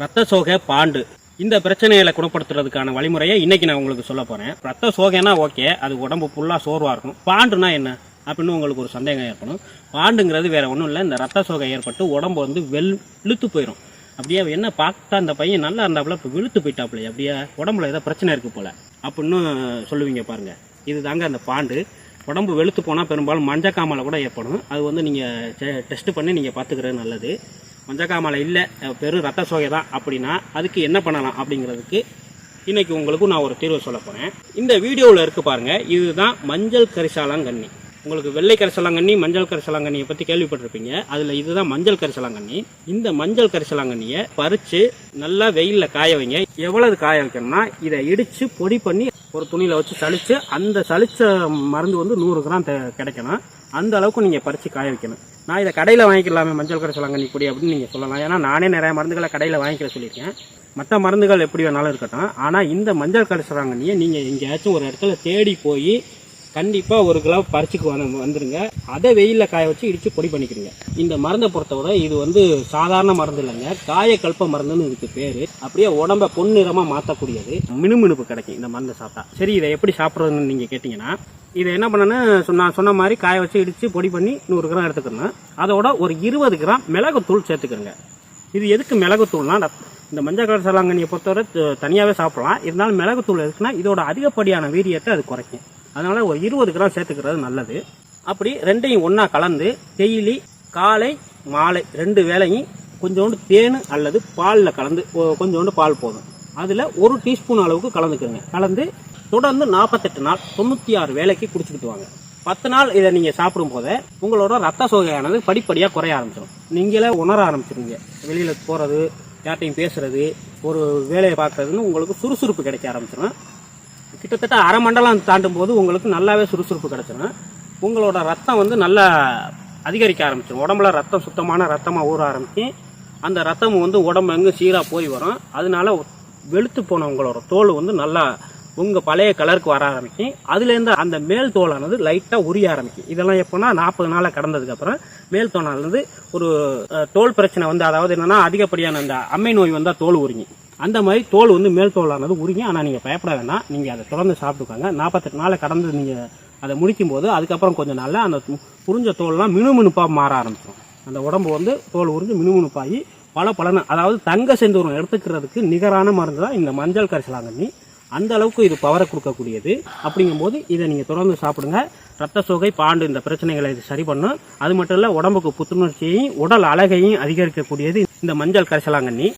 ரத்த சோகை பாண்டு. இந்த பிரச்சனைகளை குணப்படுத்துறதுக்கான வழிமுறையை இன்னைக்கு நான் உங்களுக்கு சொல்ல போறேன். ரத்த சோகைனா ஓகே அது உடம்பு ஃபுல்லாக சோர்வாக இருக்கும் பாண்டுனா என்ன? அப்படின்னு உங்களுக்கு ஒரு சந்தேகம் ஏற்படும். பாண்டுங்கிறது வேற ஒன்றும் இல்லை. இந்த ரத்த சோகை ஏற்பட்டு உடம்பு வந்து வெள் இழுத்து போயிடும் அப்படியே என்ன பார்த்தா அந்த பையன் நல்லா இருந்தாப்புல இப்போ விழுத்து போயிட்டாப்புல அப்படியே உடம்புல ஏதோ பிரச்சனை இருக்கு போல. அப்படின்னு சொல்லுவீங்க பாருங்க. இது தாங்க அந்த பாண்டு. உடம்பு வெளுத்து போனால் பெரும்பாலும் மஞ்சக்காமலை கூட ஏற்படும். அது வந்து நீங்கள் டெஸ்ட் பண்ணி நீங்கள் பார்த்துக்கிறது நல்லது. மஞ்சக்காமலை இல்லை பெரும் ரத்த சோகை தான் அப்படின்னா அதுக்கு என்ன பண்ணலாம் அப்படிங்கிறதுக்கு இன்றைக்கி உங்களுக்கும் நான் ஒரு தீர்வு சொல்ல போகிறேன் இந்த வீடியோவில் இருக்க பாருங்கள் இதுதான் மஞ்சள் கரிசாலாங்கண்ணி. உங்களுக்கு வெள்ளை கரிசலாங்கண்ணி மஞ்சள் கரிசலாங்கண்ணியை பற்றி கேள்விப்பட்டிருப்பீங்க. அதில் இதுதான் மஞ்சள் கரிசலாங்கண்ணி. இந்த மஞ்சள் கரிசலாங்கண்ணியை பறித்து நல்லா வெயிலில் காய வைங்க. எவ்வளவு காய வைக்கணும்னா இதை இடித்து பொடி பண்ணி ஒரு துணியில் வச்சு சளிச்சு அந்த சளிச்ச மருந்து வந்து நூறு கிராம் கிடைக்கணும். அந்த அளவுக்கு நீங்கள் பறித்து காய வைக்கணும். நான் இதை கடையில் வாங்கிக்கலாமே மஞ்சள் கரிசலாங்கண்ணி பொடி அப்படின்னு நீங்கள் சொல்லலாம். ஏன்னா நானே நிறைய மருந்துகளை கடையில் வாங்கிக்க சொல்லியிருக்கேன். மற்ற மருந்துகள் எப்படி வேணாலும் இருக்கட்டும். ஆனால் இந்த மஞ்சள் கரிசலாங்கண்ணியை நீங்கள் எங்கேயாச்சும் ஒரு இடத்துல தேடி போய் கண்டிப்பாக ஒரு கிலோ பறிச்சுக்கு வந்து வந்துடுங்க அதை வெயிலில் காய வச்சு இடித்து பொடி பண்ணிக்கிறீங்க. இந்த மருந்தை பொறுத்தவரை இது வந்து சாதாரண மருந்து இல்லைங்க. காயக்கல்ப மருந்துன்னு இதுக்கு பேர். அப்படியே உடம்ப பொன்னிறமாக மாற்றக்கூடியது மினுமினுப்பு கிடைக்கும் இந்த மருந்தை சாப்பிட்டா. சரி இதை எப்படி சாப்பிட்றதுன்னு நீங்கள் கேட்டிங்கன்னா இதை என்ன பண்ணணும் நான் சொன்ன மாதிரி காய வச்சு இடித்து பொடி பண்ணி நூறு கிராம் எடுத்துக்கணும் அதோட ஒரு இருபது கிராம் மிளகுத்தூள் சேர்த்துக்கிறங்க. இது எதுக்கு மிளகுத்தூள்னா இந்த- மஞ்சள் கலர் சலாங்கண்ணியை பொறுத்தவரை தனியாகவே சாப்பிடலாம். இருந்தாலும் மிளகுத்தூள் எதுக்குன்னா இதோட அதிகப்படியான வீரியத்தை அது குறைக்கும். அதனால் ஒரு இருபது கிராம் சேர்த்துக்கிறது நல்லது. அப்படி ரெண்டையும் ஒன்றா கலந்து டெய்லி காலை மாலை ரெண்டு வேளையும் கொஞ்சோண்டு தேன் அல்லது பாலில் கலந்து கொஞ்சோண்டு பால் போதும். அதில் ஒரு டீஸ்பூன் அளவுக்கு கலந்துக்கோங்க. கலந்து தொடர்ந்து நாற்பத்தெட்டு நாள் தொண்ணூற்றி ஆறு வேலைக்கு குடிச்சுக்கிட்டு வாங்க. பத்து நாள் இதை நீங்கள் சாப்பிடும் போதே உங்களோட ரத்த சோகையானது படிப்படியாக குறைய ஆரம்பிச்சிடும் நீங்களே உணர ஆரம்பிச்சிருங்க வெளியில் போகிறது யார்ட்டையும் பேசுகிறது ஒரு வேலையை பார்க்குறதுன்னு உங்களுக்கு சுறுசுறுப்பு கிடைக்க ஆரம்பிச்சிடும் கிட்டத்தட்ட அரை மண்டலம் தாண்டும் போது உங்களுக்கு நல்லாவே சுறுசுறுப்பு கிடச்சிடும் உங்களோட ரத்தம் வந்து நல்லா அதிகரிக்க ஆரம்பிச்சிடும் உடம்புல ரத்தம் சுத்தமான ரத்தமாக ஊற ஆரம்பிச்சு அந்த ரத்தம் வந்து உடம்பு எங்கே சீராக போய் வரும். அதனால வெளுத்து போன உங்களோட தோல் வந்து நல்லா உங்கள் பழைய கலருக்கு வர ஆரம்பிக்கும் அதுலேருந்து அந்த மேல் தோலானது லைட்டாக உரிய ஆரம்பிக்கும். இதெல்லாம் எப்போனா நாற்பது நாளை கடந்ததுக்கப்புறம் மேல் தோலானது ஒரு தோல் பிரச்சனை வந்து அதாவது என்னன்னா அதிகப்படியான அந்த அம்மை நோய் வந்தால் தோல் உரிங்கி அந்த மாதிரி தோல் வந்து மேல் தோலானது உரிங்க ஆனால் நீங்கள் பயப்பட வேணாம் நீங்கள் அதை தொடர்ந்து சாப்பிட்டுக்கோங்க. நாற்பத்தெட்டு நாளை கடந்து நீங்கள் அதை முடிக்கும் போது அதுக்கப்புறம் கொஞ்ச நாளில் அந்த புரிஞ்ச தோல்லாம் மினுமினுப்பாக மாற ஆரம்பிச்சிடும் அந்த உடம்பு வந்து தோல் உறிஞ்சு மினுமினுப்பாகி பல பலன அதாவது தங்க செந்தூரம் எடுத்துக்கிறதுக்கு நிகரான மருந்து தான் இந்த மஞ்சள் கரிசலாங்கண்ணி. அந்த அளவுக்கு இது பவரை கொடுக்கக்கூடியது. அப்படிங்கும்போது இதை நீங்கள் தொடர்ந்து சாப்பிடுங்க. ரத்த சோகை பாண்டு இந்த பிரச்சனைகளை இது சரி பண்ணும். அது மட்டும் இல்லை உடம்புக்கு புத்துணர்ச்சியையும் உடல் அழகையும் அதிகரிக்கக்கூடியது இந்த மஞ்சள் கரிசலாங்கண்ணி.